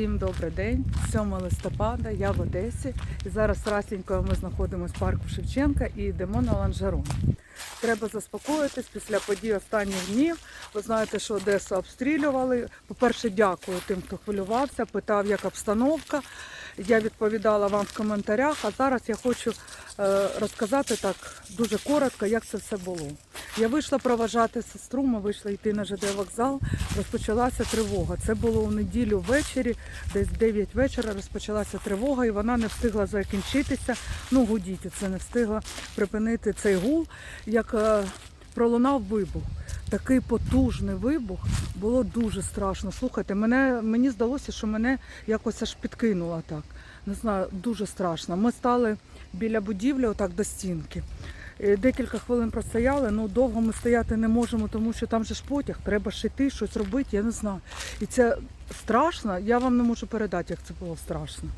Всім добрий день. 7 листопада, я в Одесі. І зараз Расінькою ми знаходимося в парку Шевченка і йдемо на ланжерон. Треба заспокоїтись після подій останніх днів. Ви знаєте, що Одесу обстрілювали. По-перше, дякую тим, хто хвилювався, питав, як обстановка. Я відповідала вам в коментарях, а зараз я хочу е, розказати так дуже коротко, як це все було. Я вийшла проважати сестру, ми вийшли йти на ЖД вокзал, розпочалася тривога. Це було у неділю ввечері, десь 9 вечора розпочалася тривога, і вона не встигла закінчитися. Ну, гудіть, це не встигла припинити цей гул, як е, пролунав вибух. Такий потужний вибух, було дуже страшно. Слухайте, мене, мені здалося, що мене якось аж підкинуло так. Не знаю, дуже страшно. Ми стали біля будівлі, отак до стінки. Е, Декілька хвилин простояли, ну довго ми стояти не можемо, тому що там же ж потяг, треба ж йти, щось робити, я не знаю. І це страшно, я вам не можу передати, як це було страшно.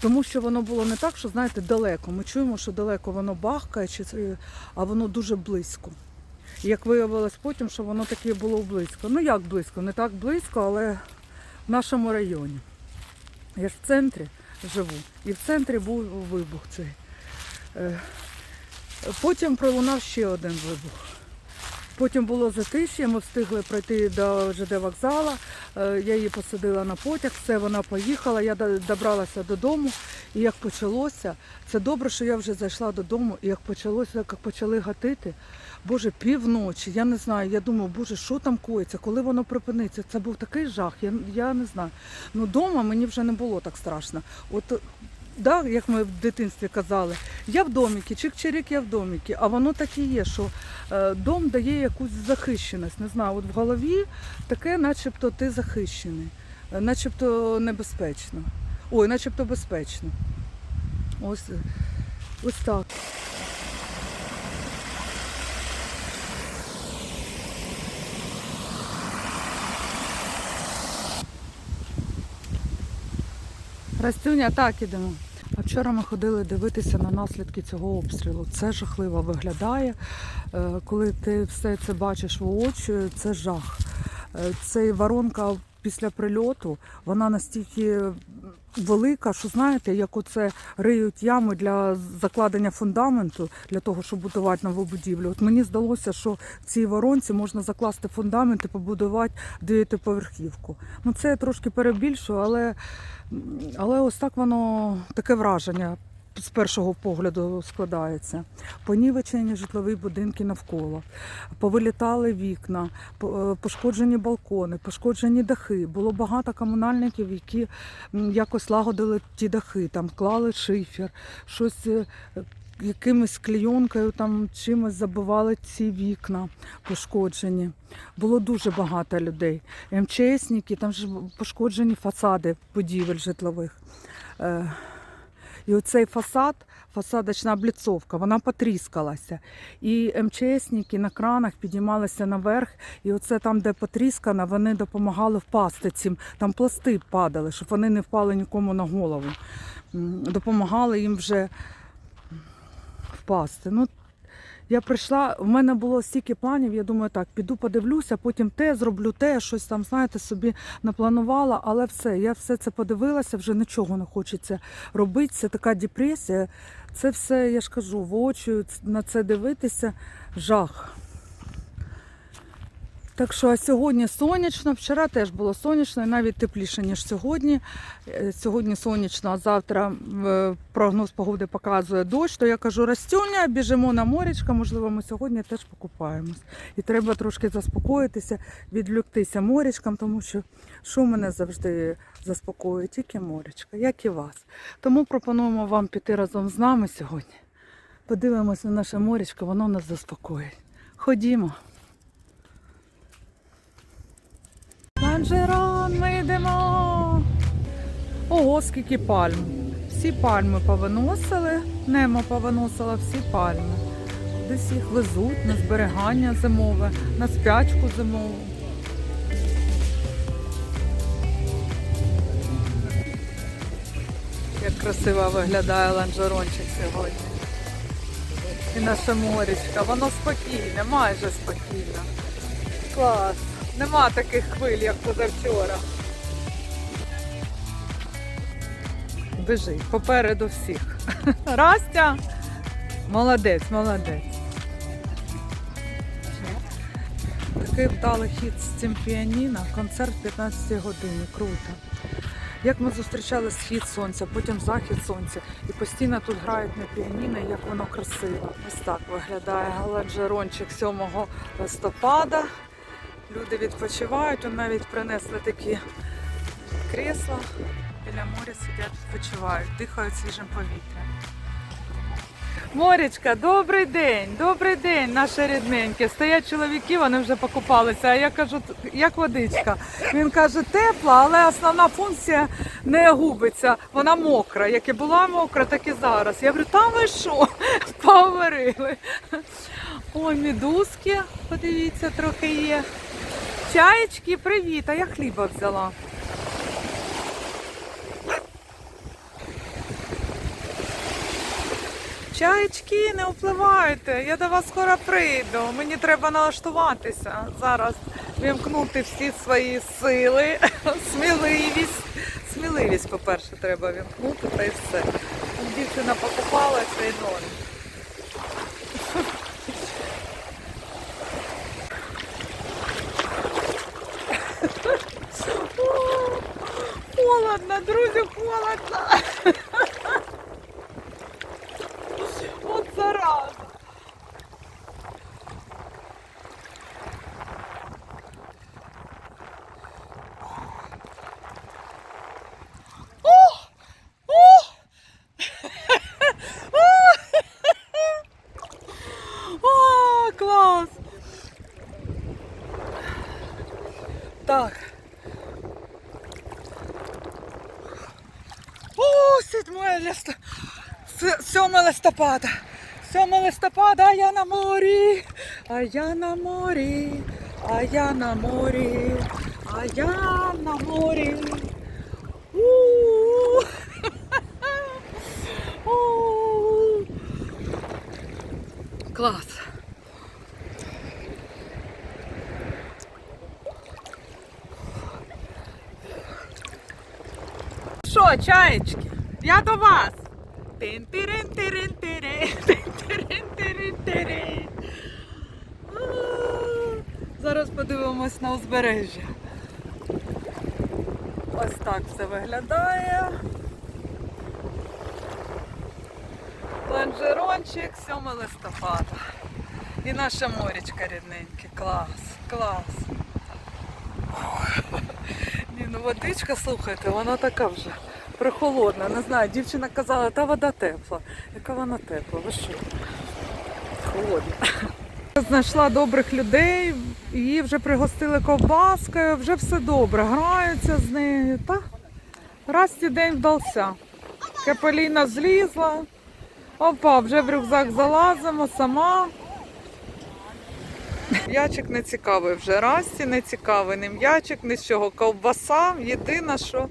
Тому що воно було не так, що знаєте, далеко. Ми чуємо, що далеко воно бахкає, чи а воно дуже близько. Як виявилось потім, що воно таке було близько. Ну як близько, не так близько, але в нашому районі. Я ж в центрі живу. І в центрі був вибух цей. Е, Потім пролунав ще один вибух. Потім було затиш'я, ми встигли пройти до ЖД вокзала. Е, Я її посадила на потяг, все, вона поїхала. Я добралася додому. І як почалося, це добре, що я вже зайшла додому, і як почалося, як почали гатити. Боже, півночі, я не знаю. Я думаю, боже, що там коїться, коли воно припиниться? Це був такий жах, я, я не знаю. Ну, вдома мені вже не було так страшно. От Да, як ми в дитинстві казали, я в доміки, чик-чирик, я в доміки. А воно так і є, що е, дом дає якусь захищеність. Не знаю, от в голові таке, начебто ти захищений, е, начебто небезпечно. Ой, начебто безпечно. Ось, ось так. Растюня, так ідемо. А вчора ми ходили дивитися на наслідки цього обстрілу. Це жахливо виглядає. Е, Коли ти все це бачиш воочию, це жах. Е, Цей воронка після прильоту, вона настільки велика, що знаєте, як оце риють ями для закладення фундаменту, для того, щоб будувати нову будівлю. От мені здалося, що в цій воронці можна закласти фундамент і побудувати дев'ятиповерхівку. Ну це я трошки перебільшую, але, але ось так воно таке враження. З першого погляду складається. Понівечені житлові будинки навколо, повилітали вікна, е, пошкоджені балкони, пошкоджені дахи. Було багато комунальників, які якось лагодили ті дахи, там клали шифер, щось е, якимось клейонкою, там чимось забивали ці вікна пошкоджені. Було дуже багато людей. МЧСники, там ж пошкоджені фасади будівель житлових. І оцей фасад, фасадочна обліцовка, вона потріскалася. І МЧСники на кранах піднімалися наверх, і оце там, де потріскано, вони допомагали впасти цим. Там пласти падали, щоб вони не впали нікому на голову. Допомагали їм вже впасти. Ну, я прийшла, в мене було стільки планів, я думаю, так, піду подивлюся, потім те зроблю, те, щось там, знаєте, собі напланувала, але все, я все це подивилася, вже нічого не хочеться робити. Це така депресія. Це все, я ж кажу, в очі на це дивитися жах. Так що а сьогодні сонячно, вчора теж було сонячно, і навіть тепліше, ніж сьогодні. Е, Сьогодні сонячно, а завтра е, прогноз погоди показує дощ, то я кажу, Растюня, біжимо на морячка, можливо, ми сьогодні теж покупаємось. І треба трошки заспокоїтися, відвліктися морячкам, тому що що мене завжди заспокоює, тільки морячка, як і вас. Тому пропонуємо вам піти разом з нами сьогодні. Подивимось на наше морячко, воно нас заспокоїть. Ходімо. Ланжерон, ми йдемо. Ого, скільки пальм. Всі пальми повиносили, немо повиносила всі пальми. Десь їх везуть на зберігання зимове, на спячку зимову. Як красиво виглядає ланжерончик сьогодні. І наша морічка, воно спокійне, майже спокійне. Клас. Нема таких хвиль, як позавчора. біжить попереду всіх. Растя! Молодець, молодець. Такий вдалий хід з цим піаніно. Концерт в 15 годині. Круто. Як ми зустрічали схід сонця, потім захід сонця, і постійно тут грають на піаніно, як воно красиво. Ось так виглядає ланжерончик 7 листопада. Люди відпочивають, он навіть принесли такі крісла. Біля моря сидять, відпочивають, дихають свіжим повітрям. Морічка, добрий день, добрий день, наше рідненьке. Стоять чоловіки, вони вже покупалися. А я кажу, як водичка. Він каже, тепла, але основна функція не губиться. Вона мокра. Як і була мокра, так і зараз. Я говорю, там ви що? Поварили. Ой, мідузки, подивіться, трохи є. Чаєчки, привіт, а я хліба взяла. Чаєчки, не впливайте, я до вас скоро прийду. Мені треба налаштуватися. Зараз вімкнути всі свої сили, сміливість. Сміливість, по-перше, треба вімкнути та й все. Дівчина покупалася і ноль. О, Холодно, друзі, холодно. От зараза. О! О! О, клас! Так. О, 7 листа... 7 листопада. 7 листопада, а я на морі, а я на морі, а я на морі, а я на морі. У-у-у. У. Клас. Що, чаєчки? Я до вас. Тин-тирин-тирин-тирин, тин-тирин-тирин-тирин. Зараз подивимось на узбережжя. Ось так все виглядає. Ланжерончик 7 листопада. І наша морічка рідненьке. Клас, клас. Ні, ну водичка, слухайте, вона така вже прохолодна. Не знаю, дівчина казала, та вода тепла. Яка вона тепла? Ви що? Холодна. Знайшла добрих людей, її вже пригостили ковбаскою, вже все добре, граються з нею. Та раз і день вдався. Капеліна злізла. Опа, вже в рюкзак залазимо сама. М'ячик не цікавий вже Расті, не цікавий ні м'ячик, нічого. Ковбаса, єдине, що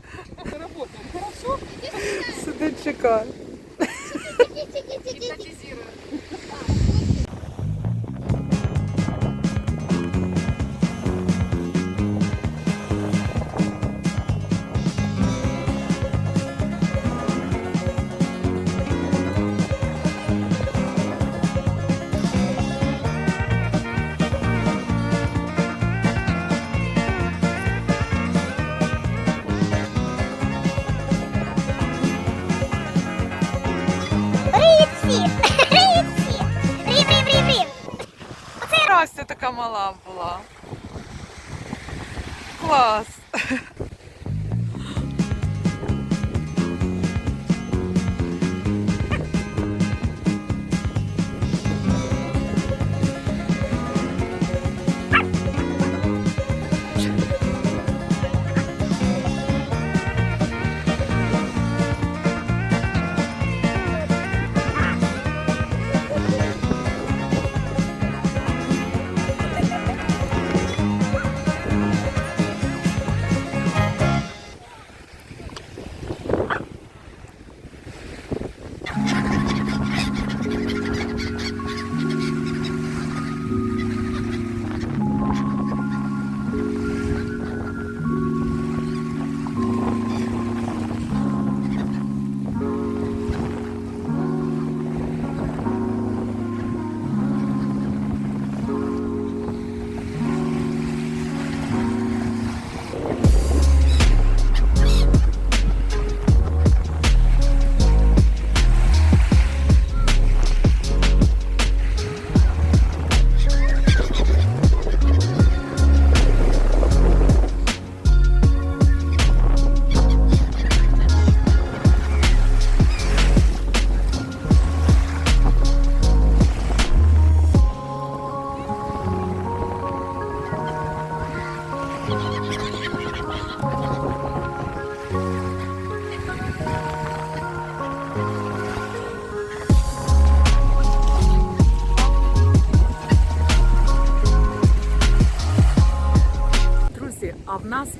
сидить чекає. Растя така мала була. Клас.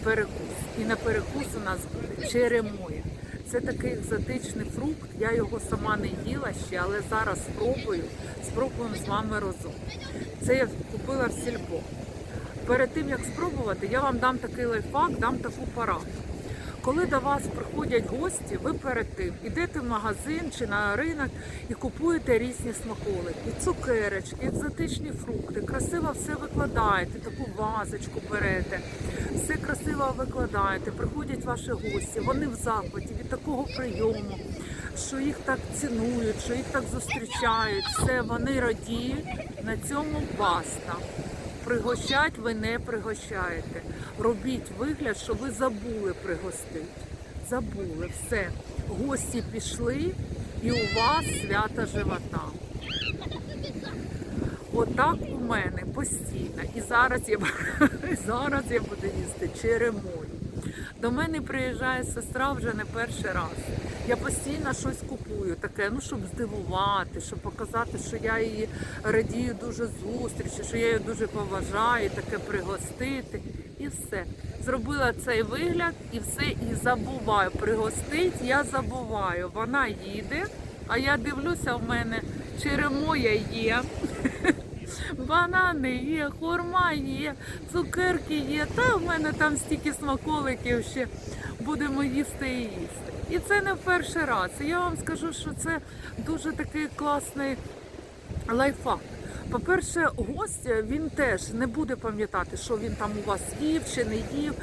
Перекус. І на перекус у нас буде черемоя. Це такий екзотичний фрукт. Я його сама не їла ще, але зараз спробую. Спробуємо з вами разом. Це я купила в сільпо. Перед тим як спробувати, я вам дам такий лайфхак, дам таку пораду. Коли до вас приходять гості, ви перед тим йдете в магазин чи на ринок і купуєте різні смаколики, цукерочки, екзотичні фрукти, красиво все викладаєте, таку вазочку берете, все красиво викладаєте. Приходять ваші гості, вони в захваті від такого прийому, що їх так цінують, що їх так зустрічають. Все вони радіють. На цьому баста. Пригощать ви не пригощаєте. Робіть вигляд, що ви забули пригостити. Забули все. Гості пішли, і у вас свята живота. Отак у мене постійно. І зараз я, зараз я буду їсти черемою. До мене приїжджає сестра вже не перший раз. Я постійно щось купую, таке, ну щоб здивувати, щоб показати, що я її радію дуже зустрічі, що я її дуже поважаю, таке пригостити. І все. Зробила цей вигляд і все, і забуваю. Пригостить, я забуваю. Вона їде, а я дивлюся, в мене черемоя є. Банани є, хурма є, цукерки є. Та в мене там стільки смаколиків ще будемо їсти і їсти. І це не в перший раз. Я вам скажу, що це дуже такий класний лайфхак. По-перше, гость він теж не буде пам'ятати, що він там у вас їв чи не їв.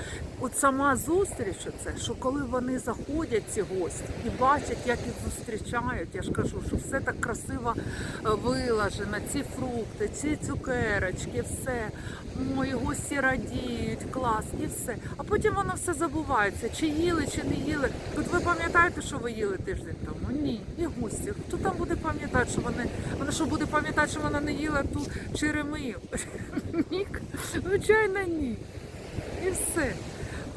От сама зустріч, це, що коли вони заходять, ці гості, і бачать, як їх зустрічають, я ж кажу, що все так красиво е, вилажено, ці фрукти, ці цукерочки, все. Ой, гості радіють, клас, і все. А потім воно все забувається, чи їли, чи не їли. Тут ви пам'ятаєте, що ви їли тиждень тому? Ні. І гості. Хто там буде пам'ятати, що вони. Вона що буде пам'ятати, що вона не їла ту черемию? Ні, звичайно, ні. І все.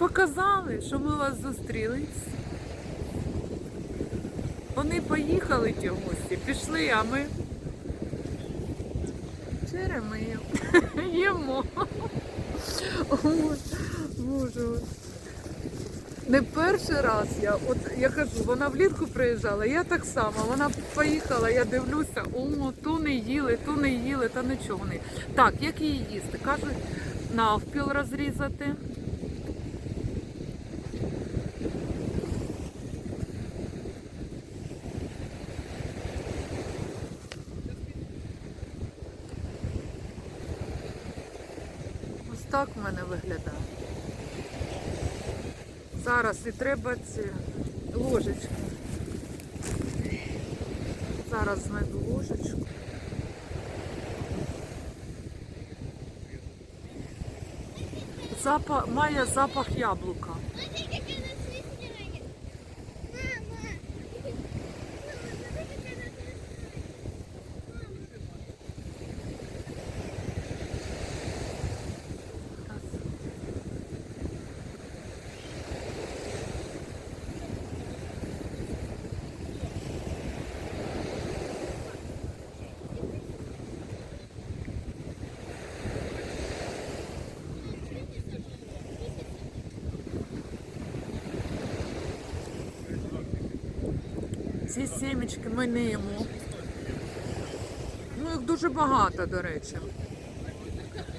Показали, що ми вас зустрілись. Вони поїхали ті гості, пішли, а ми черемию. Їмо. Боже. Не перший раз я, от я кажу, вона влітку приїжджала, я так само. Вона поїхала, я дивлюся, о, ту не їли, ту не їли, та нічого не. Так, як її їсти? Кажуть, навпіл розрізати. Ось так в мене виглядає. Зараз і треба ці ложечки. Зараз знайду ложечку. Запах, має запах яблука. Ці сімечки ми не їмо. Ну, їх дуже багато, до речі.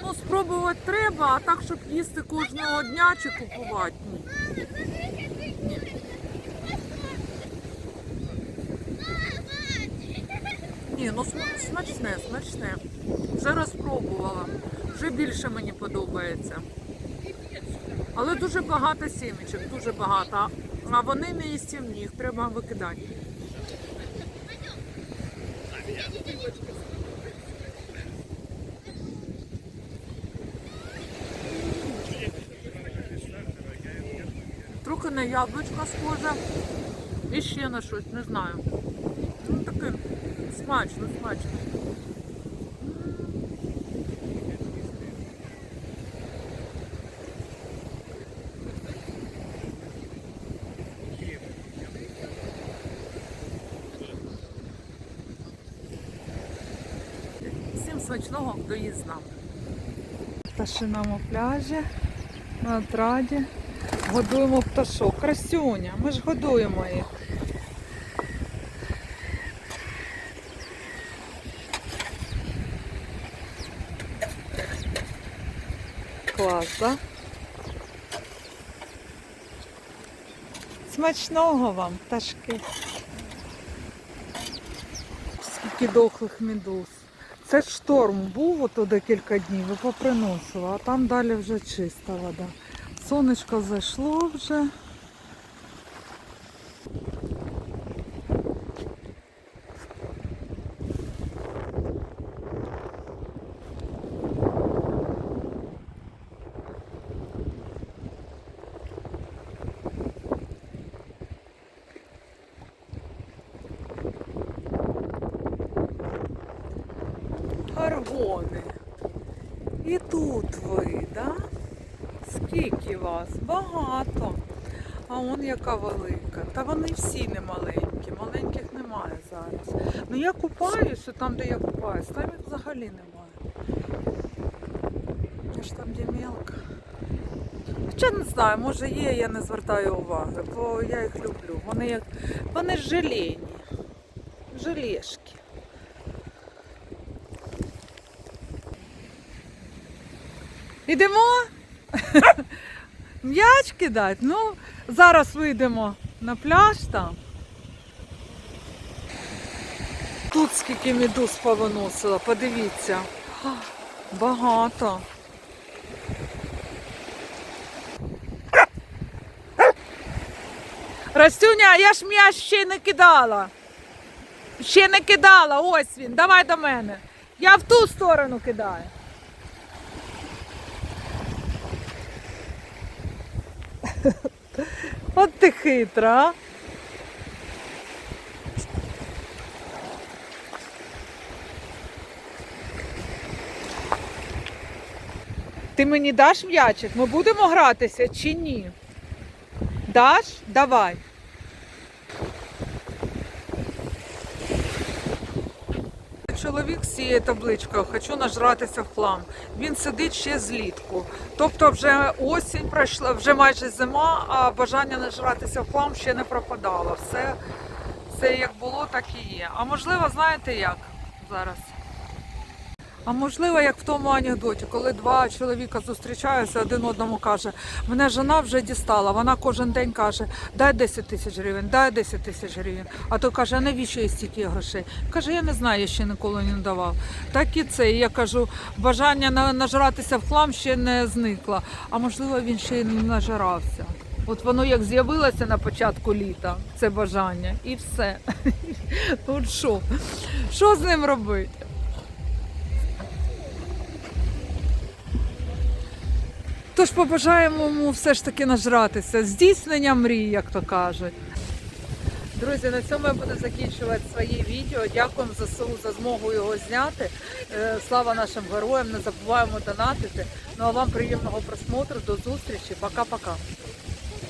Ну, спробувати треба, а так, щоб їсти кожного дня чи купувати. Ні. Ні. Ні, ну смачне, смачне. Вже розпробувала. Вже більше мені подобається. Але дуже багато сімечок, дуже багато. А вони не їстівні, їх треба викидати. Трохи на яблучко схоже. І ще на щось, не знаю. Ну таке смачно, смачно. Всім смачного, хто їсть з пляжі. на отраді. Годуємо пташок. Красюня, ми ж годуємо їх. Клас, да? Смачного вам, пташки. Скільки дохлих медуз. Це шторм був ото декілька днів і поприносило, а там далі вже чиста вода. Сонечко зайшло вже. Гаргони. І тут ви, да? Скільки вас? Багато. А велика. Та вони всі не маленькі. Маленьких немає зараз. Ну я купаюся там, де я купаюсь, там їх взагалі немає. Я ж там де мелко. Хоча не знаю, може є, я не звертаю уваги, бо я їх люблю. Вони як. Вони ж желейні. Желешки. Ідемо? М'яч кидати? Ну, зараз вийдемо на пляж там. Тут скільки медуз повиносила, подивіться. Багато. Растюня, я ж м'яч ще не кидала. Ще не кидала, ось він. Давай до мене. Я в ту сторону кидаю. От ти хитра. а. Ти мені даш м'ячик? Ми будемо гратися чи ні? Даш? Давай. Чоловік з цією табличкою хочу нажратися в хлам. Він сидить ще злітку. Тобто вже осінь пройшла, вже майже зима, а бажання нажратися в хлам ще не пропадало. Все, все як було, так і є. А можливо, знаєте як зараз? А можливо, як в тому анекдоті, коли два чоловіка зустрічаються, один одному каже, мене жена вже дістала. Вона кожен день каже, дай 10 тисяч гривень, дай 10 тисяч гривень. А той каже, а навіщо є стільки грошей? Каже, я не знаю, я ще ніколи не давав. Так і це. Я кажу, бажання на- нажратися в хлам ще не зникло. А можливо, він ще й не нажирався. От воно як з'явилося на початку літа, це бажання, і все. От що? Що з ним робити? Тож побажаємо йому все ж таки нажратися, здійснення мрій, як то кажуть. Друзі, на цьому я буду закінчувати своє відео. Дякуємо ЗСУ за змогу його зняти. Е, Слава нашим героям, не забуваємо донатити. Ну а вам приємного просмотру, до зустрічі, пока-пока.